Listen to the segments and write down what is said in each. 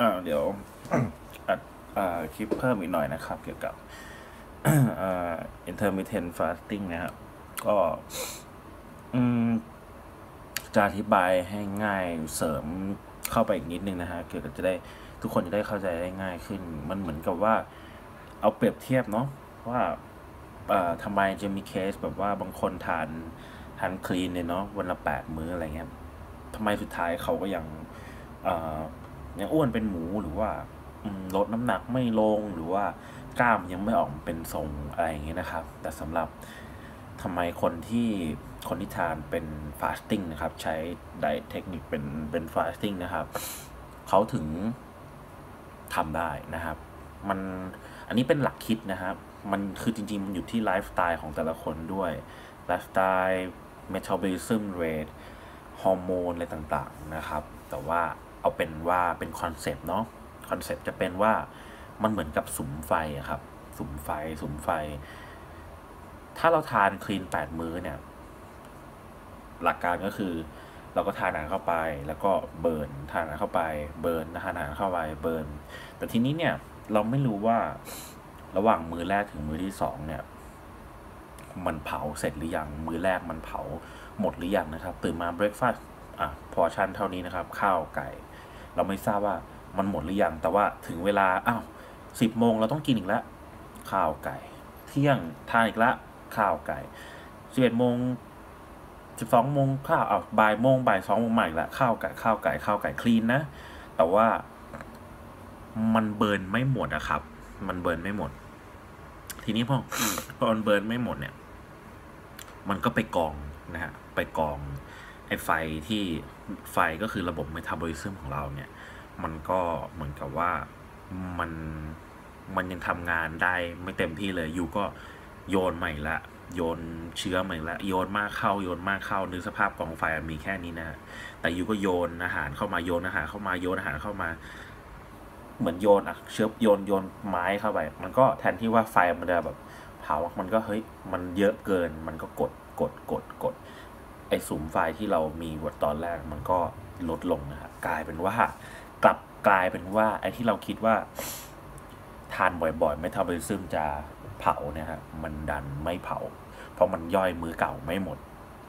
อ่าเดี๋ยวอัดอ่าคลิปเพิ่มอีกหน่อยนะครับ เกี่ยวกับอ่า intermittent fasting นะครับ ก็อืมจะอธิบายให้ง่ายเสริมเข้าไปอีกนิดนึงนะฮะเกี่ยวกับจะได้ทุกคนจะได้เข้าใจได้ง่ายขึ้น มันเหมือนกับว่า เอาเปรียบเทียบเนาะว่าอ่อทำไมจะมีเคสแบบว่าบางคนทานทานคลีนเนี่ยเนาะวันละแปดมื้ออะไรเงี้ยทำไมสุดท้ายเขาก็ยังอ่อ ยังอ้วนเป็นหมูหรือว่าลดน้ำหนักไม่ลงหรือว่ากล้ามยังไม่ออกเป็นทรงอะไรอย่างเงี้ยนะครับ แต่สำหรับทำไมคนที่คนที่ทานเป็นฟาสติ้งนะครับ ใช้ไดเทคนิคเป็นเป็นฟาสติ้งนะครับเขาถึงทำได้นะครับ มันอันนี้เป็นหลักคิดนะครับ มันคือจริงๆ มันอยู่ที่ไลฟ์สไตล์ของแต่ละคนด้วยไลฟ์สไตล์เมตาบอลิซึมเรทฮอร์โมนอะไรต่างๆนะครับ แต่ว่า เอาเป็นว่าเป็นคอนเซปต์เนาะคอนเซปต์จะเป็นว่ามันเหมือนกับสุมไฟอะครับสุมไฟสุมไฟ ถ้าเราทานคลีนแปดมื้อเนี่ย หลักการก็คือ เราก็ทานอาหารเข้าไป แล้วก็เบิร์นทานอาหารเข้าไป เบิร์นทานอาหารเข้าไปเบิร์นแต่ทีนี้เนี่ย เราไม่รู้ว่าระหว่างมือแรกถึงมือที่สองเนี่ย มันเผาเสร็จหรือยังมือแรกมันเผาหมดหรือยังนะครับ ตื่นมาเบรกฟาสต์อะพอชั่นเท่านี้นะครับ ข้าวไก่ เราไม่ทราบว่ามันหมดหรือยังแต่ว่าถึงเวลาอ้าวสิบโมงเราต้องกินอีกแล้วข้าวไก่ เที่ยงทานอีกแล้วข้าวไก่สิบเอ็ดโมงสิบสองโมงข้าวอะบ่ายโมงบ่ายสองโมงใหม่ละข้าวไก่ข้าวไก่ข้าวไก่คลีนนะแต่ว่ามันเบิร์นไม่หมดอะครับ มันเบิร์นไม่หมด ทีนี้พอพอมันเบิร์นไม่หมดเนี่ย มันก็ไปกองนะฮะไปกอง ไอ้ไฟที่ไฟก็คือระบบเมตาบอลิซึมของเราเนี่ย มันก็เหมือนกับว่ามันมันยังทำงานได้ไม่เต็มที่เลยยูก็โยนใหม่ละโยนเชื้อใหม่ละโยนมากเข้าโยนมากเข้านึกสภาพกองไฟมีแค่นี้นะ แต่ยูก็โยนอาหารเข้ามาโยนอาหารเข้ามาโยนอาหารเข้ามา เหมือนโยนอะเชื้อโยนโยนไม้เข้าไป มันก็แทนที่ว่าไฟมันจะแบบเผามันก็เฮ้ยมันเยอะเกินมันก็กดกดกดกด ไอ้สุมไฟที่เรามีวตอนแรกมันก็ลดลงนะครับกลายเป็นว่ากลับกลายเป็นว่าไอ้ที่เราคิดว่า ทานบ่อยๆ ไม่ทาบอลิซึมจะเผาเนี่ยฮะมันดันไม่เผา เพราะมันย่อยมือเก่าไม่หมด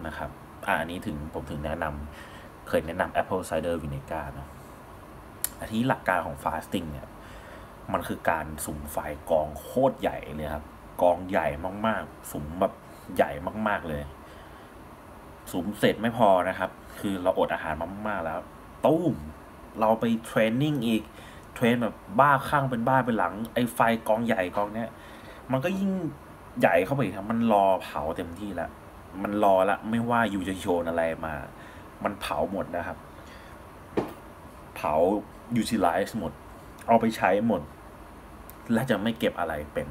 นะครับอ่าอันนี้ถึงผมถึงแนะนำเคยแนะนำ Apple Cider Vinegar เนาะอันที่หลักการของ fasting เนี่ย มันคือการสุ่มไฟกองโคตรใหญ่เลยครับ กองใหญ่มากๆ สุ่มแบบใหญ่มากๆเลย สุ่มเสร็จไม่พอนะครับ คือเราอดอาหารมามากๆแล้วตุ้มเราไปเทรนนิ่งอีก เทรนแบบบ้าข้างเป็นบ้าเป็นหลัง ไอ้ไฟกองใหญ่กองเนี้ย มันก็ยิ่งใหญ่เข้าไปอีกครับมันรอเผาเต็มที่ล้วมันรอละไม่ว่าอยู่จะโยนอะไรมา มันเผาหมดนะครับ เผา utilize หมด เอาไปใช้หมด และจะไม่เก็บอะไรเป็น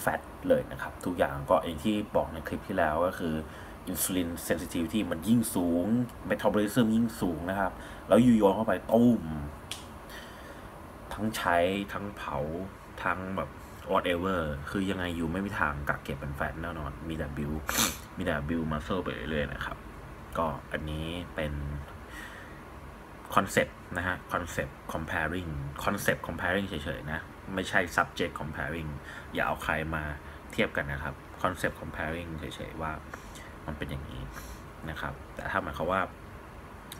แฟตเลยนะครับ ทุกอย่างก็อย่างที่บอกในคลิปที่แล้วก็คือ อินซูลินเซนซิ i ิ i ที่มันยิ่งสูงเมตาบอลิซึมยิ่งสูงนะครับ แล้วยูโยนเข้าไปตุ้ม ทั้งใช้ทั้งเผา ทั้งแบบ whatever คือยังไงอยู่ไม่มีทางกักเก็บเป็นแฟตแน่นอน มีแต่บิวมีแต่บิวมาเซอร์ไปเรื่อยๆนะครับ ก็อันนี้เป็นคอนเซปต์นะฮะคอนเซปต์ comparing คอนเซปต์ comparing เฉยๆนะ ไม่ใช่ subject comparing อย่าเอาใครมาเทียบกันนะครับคอนเซปต์ comparing เฉยๆว่า มันเป็นอย่างนี้นะครับ แต่ถ้าหมายความว่า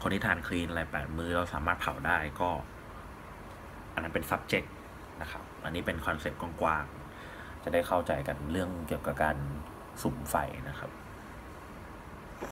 คนที่ทานคลีนอะไรแปดมือเราสามารถเผาได้ก็ อันนั้นเป็น subject นะครับ อันนี้เป็นคอนเซปต์กว้างๆจะได้เข้าใจกันเรื่องเกี่ยวกับการสุ่มไฟนะครับ